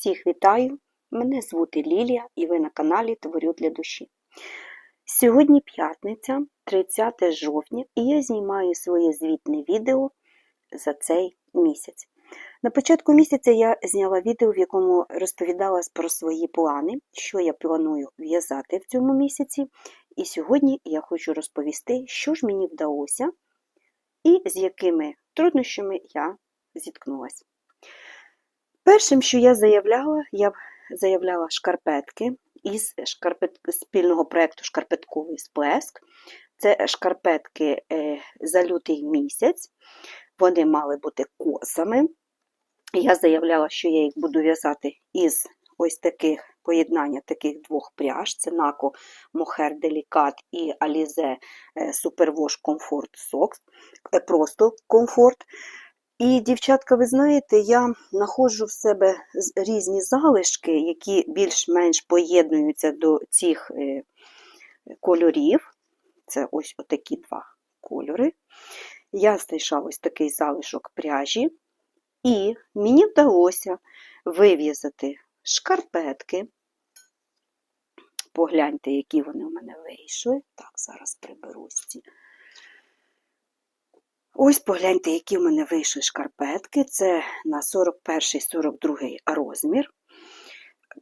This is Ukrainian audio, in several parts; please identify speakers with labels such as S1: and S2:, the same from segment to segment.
S1: Всіх вітаю! Мене звути Лілія і ви на каналі Творю для душі. Сьогодні п'ятниця, 30 жовтня, і я знімаю своє звітне відео за цей місяць. На початку місяця я зняла відео, в якому розповідала про свої плани, що я планую в'язати в цьому місяці. І сьогодні я хочу розповісти, що ж мені вдалося і з якими труднощами я зіткнулася. Першим, що я заявляла, я заявляла шкарпетки із шкарпет... спільного проєкту Шкарпетковий сплеск. Це шкарпетки е, за лютий місяць, вони мали бути косами. Я заявляла, що я їх буду в'язати із ось таких поєднання таких двох пряж: це Нако Мохер Делікат і Alize Superwash Comfort Socks. Просто комфорт. І, дівчатка, ви знаєте, я знаходжу в себе різні залишки, які більш-менш поєднуються до цих е, кольорів. Це ось отакі два кольори. Я знайшла ось такий залишок пряжі, і мені вдалося вив'язати шкарпетки. Погляньте, які вони у мене вийшли. Так, зараз приберусь ці. Ось погляньте, які в мене вийшли шкарпетки. Це на 41-42 розмір.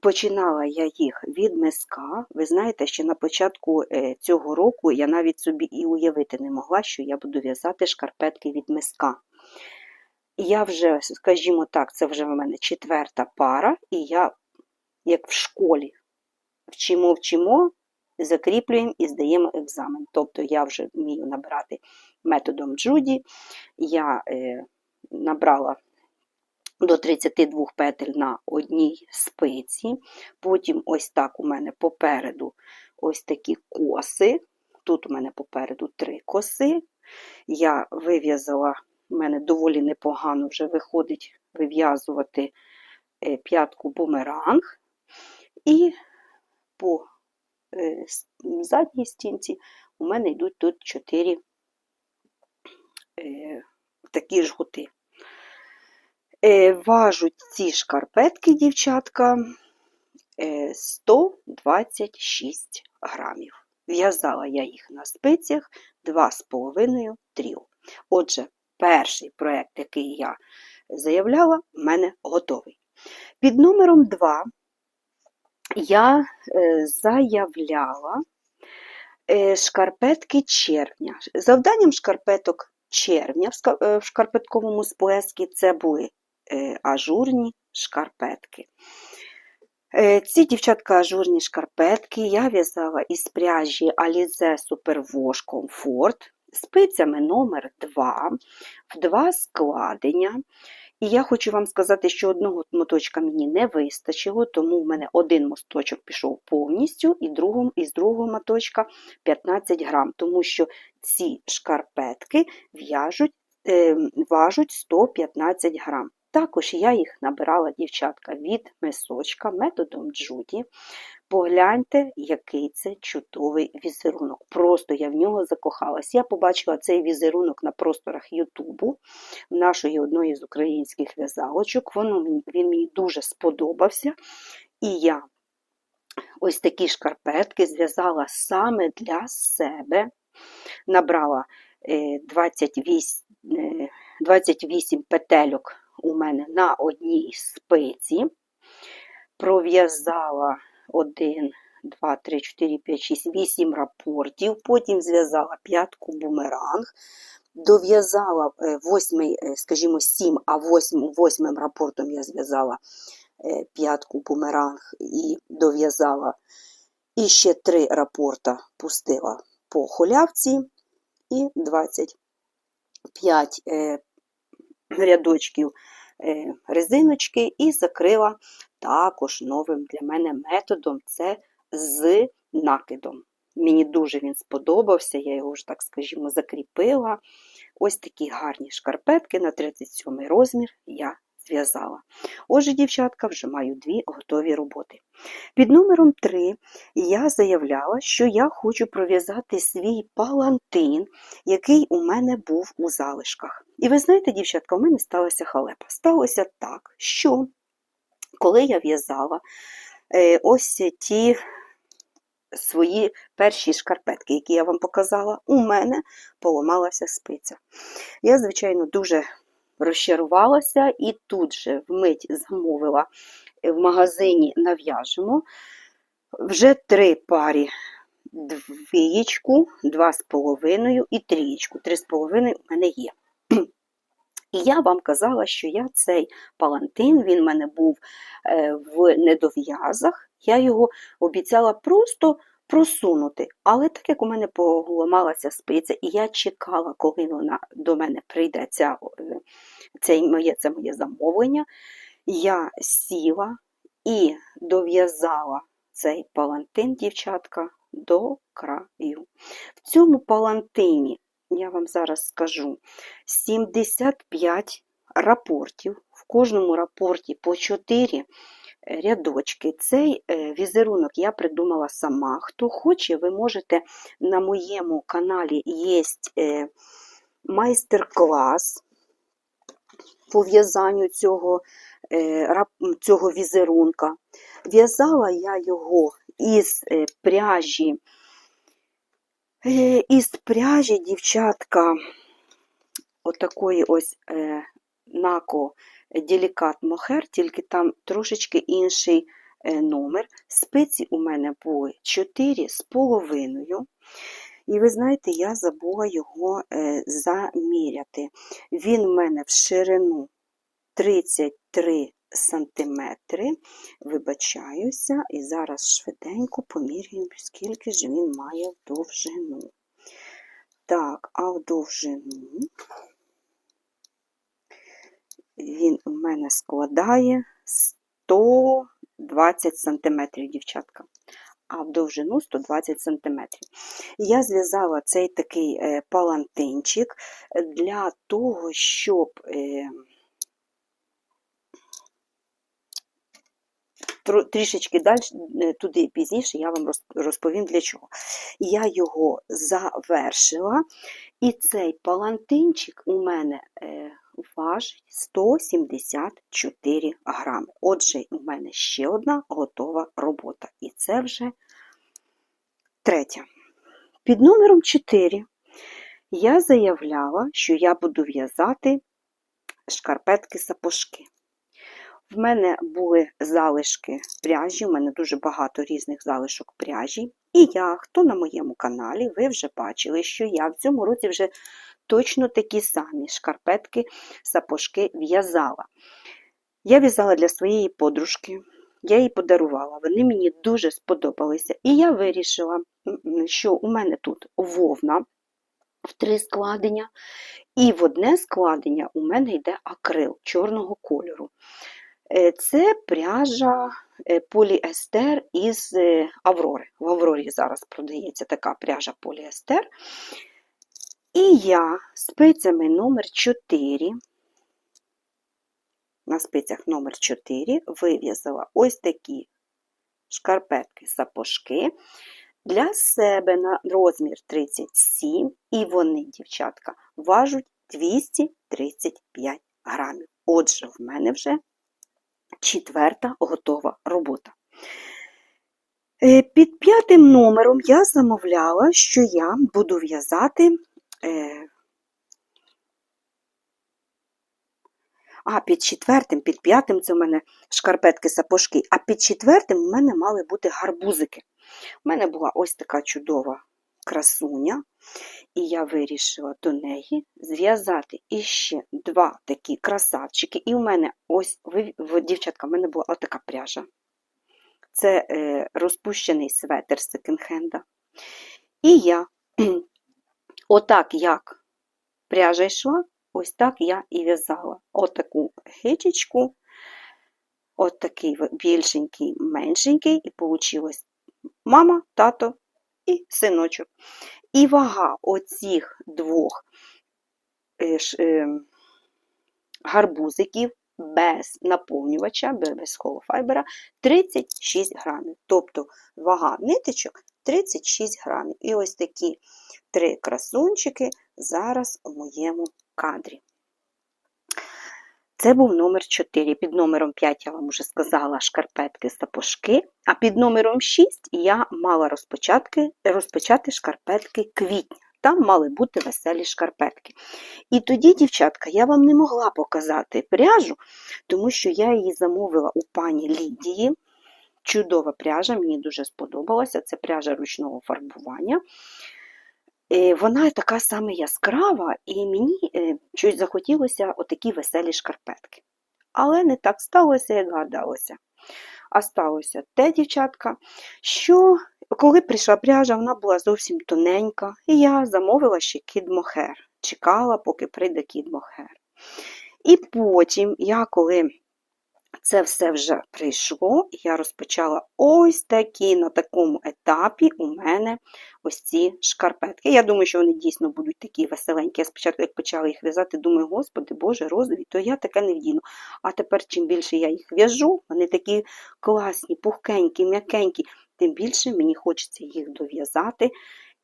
S1: Починала я їх від миска. Ви знаєте, що на початку е, цього року я навіть собі і уявити не могла, що я буду в'язати шкарпетки від миска. Я вже, скажімо так, це вже в мене четверта пара, і я, як в школі, вчимо, вчимо, закріплюємо і здаємо екзамен. Тобто я вже вмію набирати методом Джуді. Я е, набрала до 32 петель на одній спиці. Потім ось так у мене попереду ось такі коси. Тут у мене попереду три коси. Я вив'язала, у мене доволі непогано вже виходить вив'язувати е, п'ятку бумеранг. І по е, задній стінці у мене йдуть тут 4 е, такі жгути. Е, важуть ці шкарпетки, дівчатка, 126 грамів. В'язала я їх на спицях 2,5 тріл. Отже, перший проєкт, який я заявляла, в мене готовий. Під номером 2 я е, заявляла е, шкарпетки червня. Завданням шкарпеток червня в шкарпетковому сплескі це були е, ажурні шкарпетки. Ці дівчатка ажурні шкарпетки я в'язала із пряжі Alize Superwash Comfort спицями номер 2 в два складення. І я хочу вам сказати, що одного моточка мені не вистачило, тому в мене один моточок пішов повністю, і другому, із другого моточка 15 грам, тому що ці шкарпетки в'яжуть, е, важуть 115 грам. Також я їх набирала, дівчатка, від мисочка методом Джуді. Погляньте, який це чудовий візерунок. Просто я в нього закохалась. Я побачила цей візерунок на просторах Ютубу, нашої одної з українських в'язалочок. Він мені дуже сподобався. І я ось такі шкарпетки зв'язала саме для себе. Набрала 28, е, 28 е, петельок у мене на одній спиці, пров'язала 1, 2, 3, 4, 5, 6, 8 рапортів, потім зв'язала п'ятку бумеранг, дов'язала е, восьмий, е, скажімо, 7, а восьмим, восьмим рапортом я зв'язала е, п'ятку бумеранг і дов'язала. І ще три рапорта пустила по холявці і 25 рядочків резиночки і закрила також новим для мене методом це з накидом. Мені дуже він сподобався, я його вже, так скажімо, закріпила. Ось такі гарні шкарпетки на 37 розмір я зв'язала. Отже, дівчатка, вже маю дві готові роботи. Під номером 3 я заявляла, що я хочу пров'язати свій палантин, який у мене був у залишках. І ви знаєте, дівчатка, у мене сталася халепа. Сталося так, що коли я в'язала е, ось ті свої перші шкарпетки, які я вам показала, у мене поламалася спиця. Я, звичайно, дуже розчарувалася і тут же вмить замовила в магазині нав'яжемо вже три парі двієчку, два з половиною і трієчку. Три з половиною у мене є. І я вам казала, що я цей палантин, він в мене був е, в недов'язах, я його обіцяла просто просунути. Але так як у мене поламалася спиця, і я чекала, коли вона до мене прийде ця, е, це, моє, це моє замовлення, я сіла і дов'язала цей палантин, дівчатка, до краю. В цьому палантині, я вам зараз скажу, 75 рапортів. В кожному рапорті по 4 рядочки. Цей е, візерунок я придумала сама. Хто хоче, ви можете на моєму каналі є е, майстер-клас по в'язанню цього е, цього візерунка. В'язала я його із пряжі, із пряжі, дівчатка, отакої ось нако Делікат Мохер, тільки там трошечки інший е, номер. Спиці у мене були 4 з половиною. І ви знаєте, я забула його е, заміряти. Він у мене в ширину 33 сантиметри. Вибачаюся, і зараз швиденько поміряємо, скільки ж він має в довжину. Так, а в довжину він у мене складає 120 см, дівчатка, а в довжину 120 см. Я зв'язала цей такий е, палантинчик для того, щоб трішечки далі, е, туди пізніше, я вам розповім для чого. Я його завершила, і цей палантинчик у мене важить 174 грами. Отже, у мене ще одна готова робота. І це вже третя. Під номером 4 я заявляла, що я буду в'язати шкарпетки-сапожки. В мене були залишки пряжі, у мене дуже багато різних залишок пряжі. І я, хто на моєму каналі, ви вже бачили, що я в цьому році вже точно такі самі шкарпетки, сапожки в'язала. Я в'язала для своєї подружки, я їй подарувала, вони мені дуже сподобалися. І я вирішила, що у мене тут вовна в три складення, і в одне складення у мене йде акрил чорного кольору. Е, це пряжа е, поліестер із е, Аврори. В Аврорі зараз продається така пряжа поліестер. І я спицями номер 4 на спицях номер 4 вив'язала ось такі шкарпетки-сапожки для себе на розмір 37, і вони, дівчатка, важуть 235 грамів. Отже, в мене вже четверта готова робота. Е, під п'ятим номером я замовляла, що я буду в'язати Е, а, під четвертим, під п'ятим це у мене шкарпетки-сапожки, а під четвертим у мене мали бути гарбузики. У мене була ось така чудова красуня, і я вирішила до неї зв'язати іще два такі красавчики. І у мене ось, ви, дівчатка, в мене була ось така пряжа. Це е, розпущений светр секонд-хенда. І я Отак, як пряжа йшла, ось так я і в'язала. Отаку гичечку, от такий більшенький, меншенький, і вийшло мама, тато і синочок. І вага оцих двох е, е, гарбузиків без наповнювача, без холофайбера 36 грамів. Тобто вага ниточок 36 грамів. І ось такі три красунчики зараз у моєму кадрі. Це був номер 4. Під номером 5 я вам вже сказала шкарпетки сапожки, а під номером 6 я мала розпочатки, розпочати шкарпетки квітня. Там мали бути веселі шкарпетки. І тоді, дівчатка, я вам не могла показати пряжу, тому що я її замовила у пані Лідії. Чудова пряжа, мені дуже сподобалася. Це пряжа ручного фарбування. Е, Вона така саме яскрава, і мені е, щось захотілося отакі веселі шкарпетки. Але не так сталося, як гадалося. А сталося те, дівчатка, що коли прийшла пряжа, вона була зовсім тоненька, і я замовила ще кід-мохер. Чекала, поки прийде кід-мохер. І потім, я коли це все вже прийшло, і я розпочала ось такі на такому етапі у мене ось ці шкарпетки. Я думаю, що вони дійсно будуть такі веселенькі. Я спочатку, як почала їх в'язати, думаю, господи, Боже, розові, то я таке не вдіну. А тепер, чим більше я їх в'яжу, вони такі класні, пухкенькі, м'якенькі, тим більше мені хочеться їх дов'язати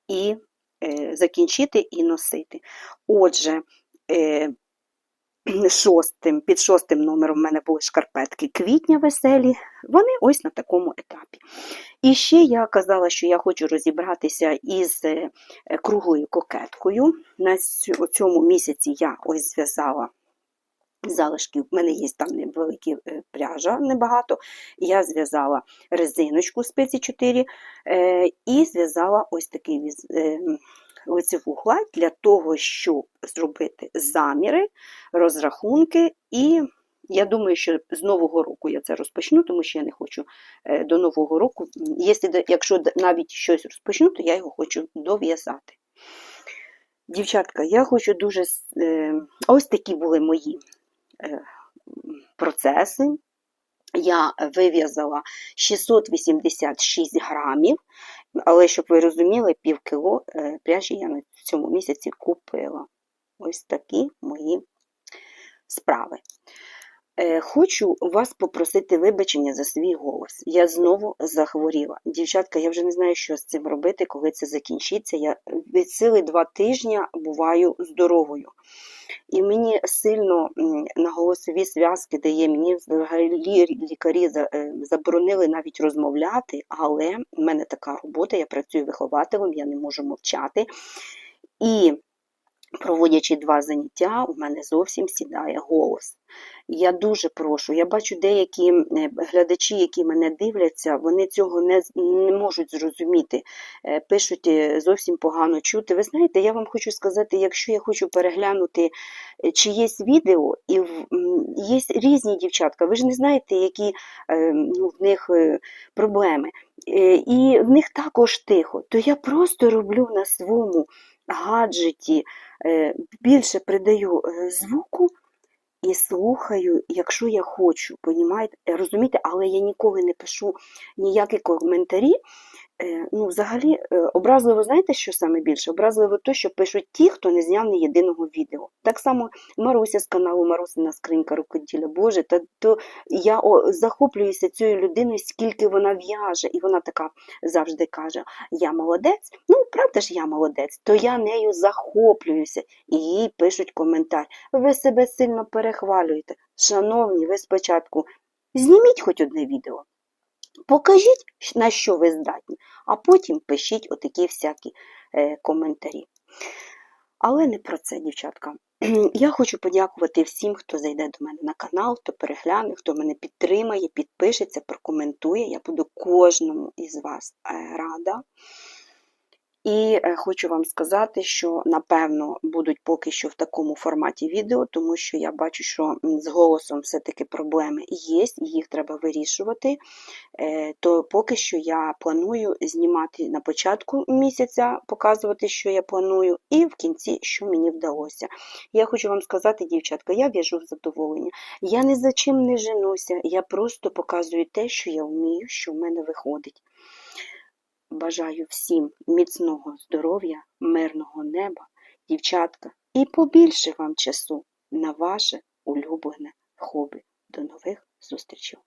S1: і е, закінчити і носити. Отже, е, шостим, під шостим номером в мене були шкарпетки квітня веселі, вони ось на такому етапі. І ще я казала, що я хочу розібратися із е, круглою кокеткою. На цьому місяці я ось зв'язала залишки, в мене є там невеликі е, пряжа, небагато. Я зв'язала резиночку спеці 4 е, і зв'язала ось такий лицеву гладь для того, щоб зробити заміри, розрахунки. І я думаю, що з Нового року я це розпочну, тому що я не хочу е, до Нового року, якщо, навіть щось розпочну, то я його хочу дов'язати. Дівчатка, я хочу дуже. е, Ось такі були мої е, процеси. Я вив'язала 686 грамів, але щоб ви розуміли, пів кіло е, пряжі я на цьому місяці купила. Ось такі мої справи. Е, Хочу вас попросити вибачення за свій голос. Я знову захворіла. Дівчатка, я вже не знаю, що з цим робити, коли це закінчиться. Я від сили два тижні буваю здоровою. І мені сильно на голосові зв'язки дає, мені взагалі лікарі е, заборонили навіть розмовляти, але в мене така робота, я працюю вихователем, я не можу мовчати. І проводячи два заняття, у мене зовсім сідає голос. Я дуже прошу, я бачу деякі е, глядачі, які мене дивляться, вони цього не, не можуть зрозуміти. Е, Пишуть е, зовсім погано чути. Ви знаєте, я вам хочу сказати, якщо я хочу переглянути чиєсь відео, і є різні дівчатка, ви ж не знаєте, які ну, в них проблеми. І в них також тихо, то я просто роблю на своєму гаджеті, більше придаю е, звуку і слухаю, якщо я хочу? Е, розумієте, але я ніколи не пишу ніякі коментарі. Е, Ну, взагалі, е, образливо, знаєте, що саме більше? Образливо те, що пишуть ті, хто не зняв ні єдиного відео. Так само Маруся з каналу Марусина скринька рукоділля. Боже, та то я о, захоплююся цією людиною, скільки вона в'яже, і вона така завжди каже: Я молодець. Ну, правда ж, я молодець, то я нею захоплююся. І їй пишуть коментар. Ви себе сильно перехвалюєте. Шановні, ви спочатку зніміть хоч одне відео. Покажіть, на що ви здатні, а потім пишіть отакі всякі е, коментарі. Але не про це, дівчатка. Я хочу подякувати всім, хто зайде до мене на канал, хто перегляне, хто мене підтримає, підпишеться, прокоментує. Я буду кожному із вас е, рада. І е, хочу вам сказати, що напевно будуть поки що в такому форматі відео, тому що я бачу, що з голосом все-таки проблеми є, їх треба вирішувати. Е, То поки що я планую знімати на початку місяця, показувати, що я планую, і в кінці, що мені вдалося. Я хочу вам сказати, дівчатка, я в'яжу в задоволення. Я ні за чим не женуся, я просто показую те, що я вмію, що в мене виходить. Бажаю всім міцного здоров'я, мирного неба, дівчатка, і побільше вам часу на ваше улюблене хобі. До нових зустрічей!